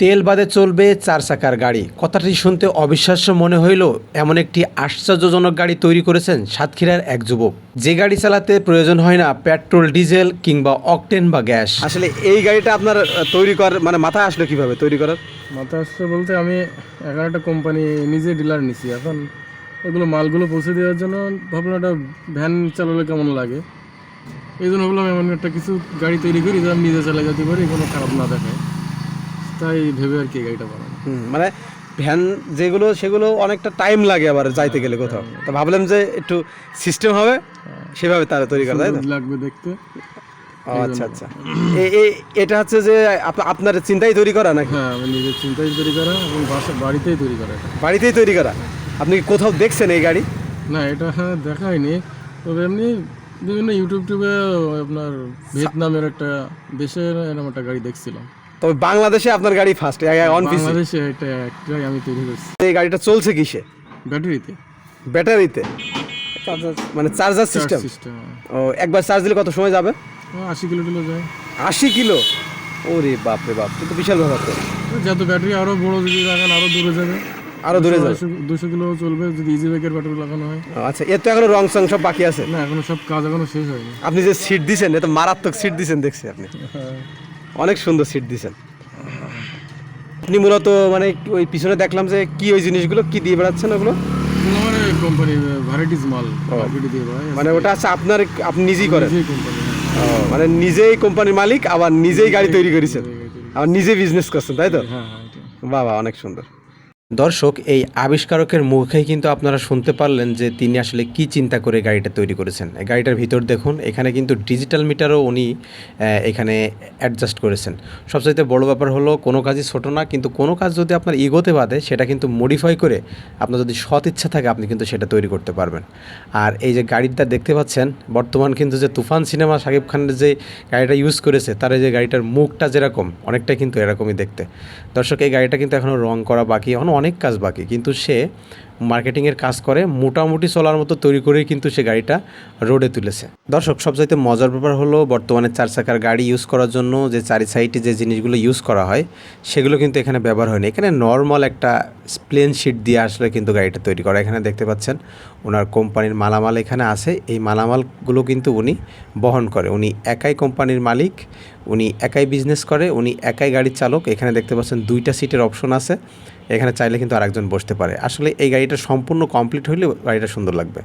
তেল বাদে চলবে চার চাকার গাড়ি। কথাটি শুনতে অবিশ্বাস্য মনে হইল এমন একটি আশ্চর্যজনক গাড়ি তৈরি করেছেন সাতক্ষীরার এক যুবক। যে গাড়ি চালাতে প্রয়োজন হয় না পেট্রোল ডিজেল কিংবা অকটেন বা গ্যাস। আসলে এই গাড়িটা আপনার তৈরি করার মানে মাথায় আসলো কীভাবে তৈরি করার? মাথা আসছে বলতে আমি এগারোটা কোম্পানি নিজে ডিলার নিছি। এখন এগুলো মালগুলো পৌঁছে দেওয়ার জন্য ভাবলাম একটা ভ্যান চালালে কেমন লাগে? এই জন্য ভাবলাম এমন একটা কিছু গাড়ি তৈরি করি যা নিজে চালাই যেতে পারি কোনো খারাপ না দেখায় তাই ভেবে আর কি গাড়িটা বানানো হুম, মানে ভ্যান যেগুলো সেগুলো অনেকটা টাইম লাগে আবার যাইতে গেলে কোথাও। তো ভাবলাম যে একটু সিস্টেম হবে সেভাবে তারা তৈরি করা তাই লাগবে দেখতে। আচ্ছা আচ্ছা। এটা হচ্ছে যে আপ- আপনার চিন্তাই তৈরি করা নাকি? হ্যাঁ আমি নিজের চিন্তাই তৈরি করা এবং বাসা বাড়িতেই তৈরি করা বাড়িতেই তৈরি করা? আপনি কোথাও দেখছেন এই গাড়ি? না এটা হ্যাঁ দেখা হয়নি তবে এমনি বিভিন্ন ইউটিউব টিউবে আপনার ভিয়েতনামের একটা দেশের এরকম একটা গাড়ি দেখছিলাম। তবে বাংলাদেশে আপনার গাড়ি ফার্স্ট অন পিসি বাংলাদেশে এটা একটাই আমি তৈরি করছি। এই গাড়িটা চলছে কিসে? ব্যাটারিতে। ব্যাটারিতে? মানে চার্জার সিস্টেম সিস্টেম ও একবার চার্জ দিলে কত সময় যাবে? আশি কিলো টিলো যায়। আশি কিলো? ওরে বাপ রে বাপ কিন্তু বিশাল ব্যাপার তো। তো যত ব্যাটারি আরও বড় যদি লাগান আরও দূরে যাবে। আরও দূরে যাবে? দুশো কিলো চলবে যদি ইজি বাইকের ব্যাটারি লাগানো হয়। আচ্ছা এর তো এখনও রং সং সব বাকি আছে? না এখনও সব কাজ এখনও শেষ হয়নি। আপনি যে সিট দিছেন এ তো মারাত্মক সিট দিছেন দেখছি আপনি। অনেক সুন্দর সিট দিয়েছেন আপনি মূলত মানে ওই পিছনে দেখলাম যে কি ওই জিনিসগুলো কি দিয়ে বেড়াচ্ছেন ওগুলো? কোম্পানি ভ্যারাইটিস মাল দিয়ে মানে ওটা আছে আপনার আপনি নিজেই করেন? ও, মানে নিজেই কোম্পানির মালিক আবার নিজেই গাড়ি তৈরি করেছেন। আবার নিজে বিজনেস করছেন তাই তো? হ্যাঁ হ্যাঁ বাবা অনেক সুন্দর। দর্শক, এই আবিষ্কারকের মুখেই কিন্তু আপনারা শুনতে পারলেন যে তিনি আসলে কি চিন্তা করে গাড়িটা তৈরি করেছেন। গাড়িটার ভিতর দেখুন, এখানে কিন্তু ডিজিটাল মিটারও উনি এখানে অ্যাডজাস্ট করেছেন। সবচাইতে বড় ব্যাপার হলো, কোনো কাজই ছোটো না, কিন্তু কোনো কাজ যদি আপনার ইগোতে বাদে সেটা কিন্তু মডিফাই করে আপনার যদি সৎ ইচ্ছা থাকে, আপনি কিন্তু সেটা তৈরি করতে পারবেন। আর এই যে গাড়িটা দেখতে পাচ্ছেন, বর্তমান কিন্তু যে তুফান সিনেমা শাকিব খানের যে গাড়িটা ইউজ করেছে, তার এই যে গাড়িটার মুখটা যেরকম, অনেকটাই কিন্তু এরকমই দেখতে। দর্শক, এই গাড়িটা কিন্তু এখনও রং করা বাকি অনেক কাজ বাকি, কিন্তু সে মার্কেটিংয়ের কাজ করে, মোটামুটি চলার মতো তৈরি করেই কিন্তু সে গাড়িটা রোডে তুলেছে। দর্শক, সবচাইতে মজার ব্যাপার হলো বর্তমানে চার চাকার গাড়ি ইউজ করার জন্য যে চারি সাইডে যে জিনিসগুলো ইউজ করা হয়, সেগুলো কিন্তু এখানে ব্যবহার হয়নি। এখানে নর্মাল একটা প্লেন শিট দিয়ে আসলে কিন্তু গাড়িটা তৈরি করা। এখানে দেখতে পাচ্ছেন ওনার কোম্পানির মালামাল এখানে আছে। এই মালামালগুলো কিন্তু উনি বহন করে। উনি একাই কোম্পানির মালিক, উনি একাই বিজনেস করে, উনি একাই গাড়ির চালক। এখানে দেখতে পাচ্ছেন দুইটা সিটের অপশন আছে। এখানে চাইলে কিন্তু আরেকজন বসতে পারে। আসলে এই গাড়িটা সম্পূর্ণ কমপ্লিট হইলে গাড়িটা সুন্দর লাগবে।